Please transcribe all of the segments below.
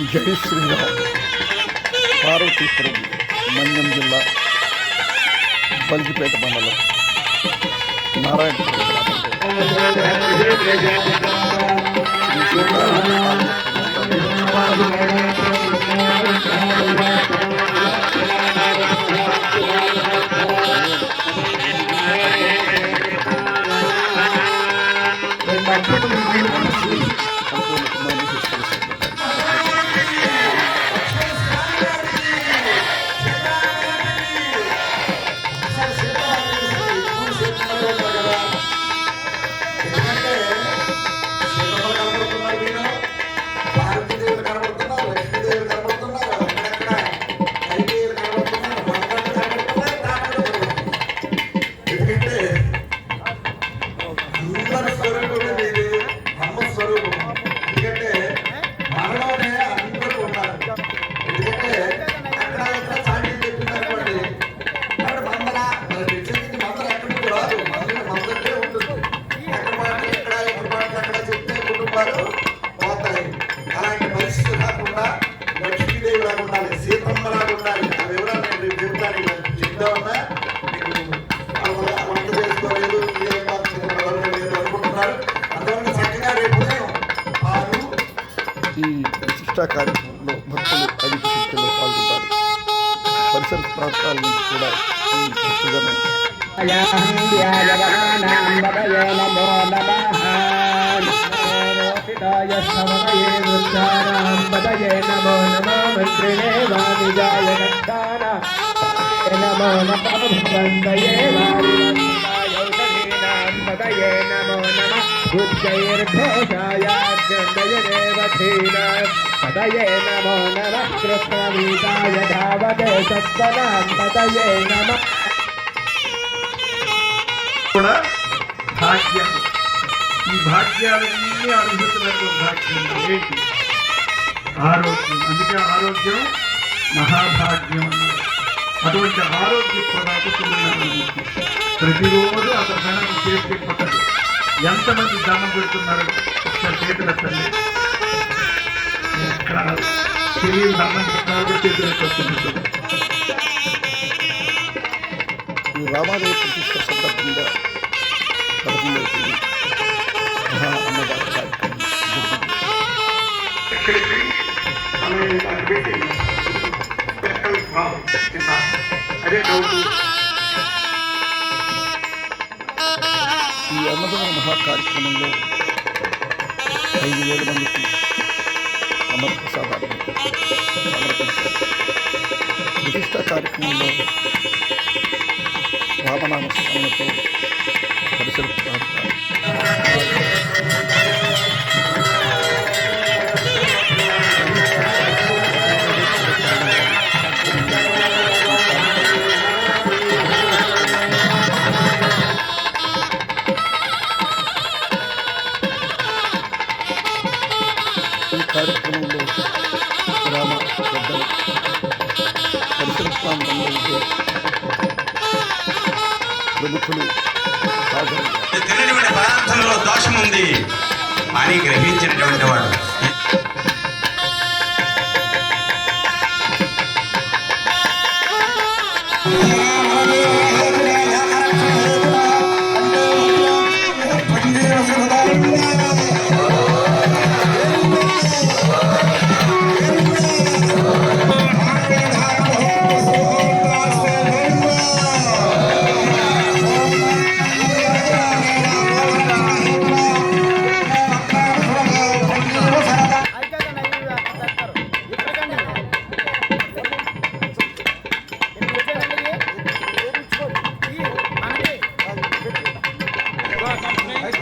జై శ్రీరామ్ పార్వతీపురం మన్యం జిల్లా బల్జిపేట మండలం నారాయణపురం ఈ ప్రతిష్టా కార్యక్రమంలో భక్తులు అధిక సంఖ్యలో పాల్గొంటారు. పరిసర ప్రాంతాల నుంచి కూడా ఈ భక్తుజనం ధ్యాయవనాంబదయే నమో నమ బుద్ధైర్ఘోషాయ మంత్రిణే నమో నమః భగవంతయే వారివంతాయౌషధీనాంబదయే నమో పదయే కూడా భాగ్యం. ఈ భాగ్యాలన్నీ అనుభూతున్నటువంటి భాగ్యం. ఏంటి ఆరోగ్యం అందుకే ఆరోగ్యం మహాభాగ్యం అన్నారు అటువంటి ఆరోగ్య. ప్రదాతకున్నాను ప్రతిరోజు ఆ దర్శనం చేసి పట్టదు. ఎంతమంది దానం పెడుతున్నారు? చేతులు ఎత్తండి ఎక్కడ తెలియదు దానం పెట్టారు చేతులు ఈ రామాలయ ప్రతిష్ట సందర్భంగా మహా అన్నదాన కార్యక్రమం అదే డౌట్ ఈ అన్నదాన మహా కార్యక్రమంలో ఐదు వేల మందికి అమరప్రసాదాన్ని సమర్పించారు ప్రతిష్టా కార్యక్రమంలో రామనామ స్మరణతో పరిసర ప్రాంతాలు కార్యక్రమంలో గ్రామ పెద్దలు పరిసర ప్రాంతంలో ఉండే ప్రముఖులు హాజరయ్యారు. తినటువంటి పదార్థంలో దోషం అని గ్రహించినటువంటి వాడు.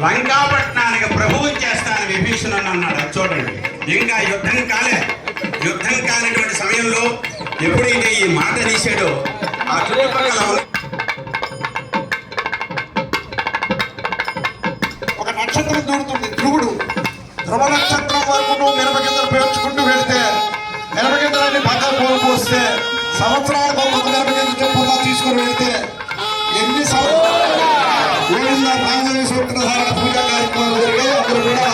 లంకాపట్నానికి ప్రభువు చేస్తాను విభీషణుని అన్నాడు. అది చూడండి. ఇంకా యుద్ధం కాలే. యుద్ధం కానిటువంటి సమయంలో ఎప్పుడైతే ఈ మాట తీసాడో ఆ చుట్టుపక్కల ఒక నక్షత్రం దూరుతుంది ధ్రువుడు. ధ్రువ నక్షత్రం వరకు నువ్వు మిరపగింజలు పేర్చుకుంటూ వెళ్తే మిరపగింజలన్నీ పక్కన కోల్పోస్తే సంవత్సరాలు ఆంజనేయ సూత్రధారణ పూజా కార్యక్రమాలు జరిగాయి. అప్పుడు కూడా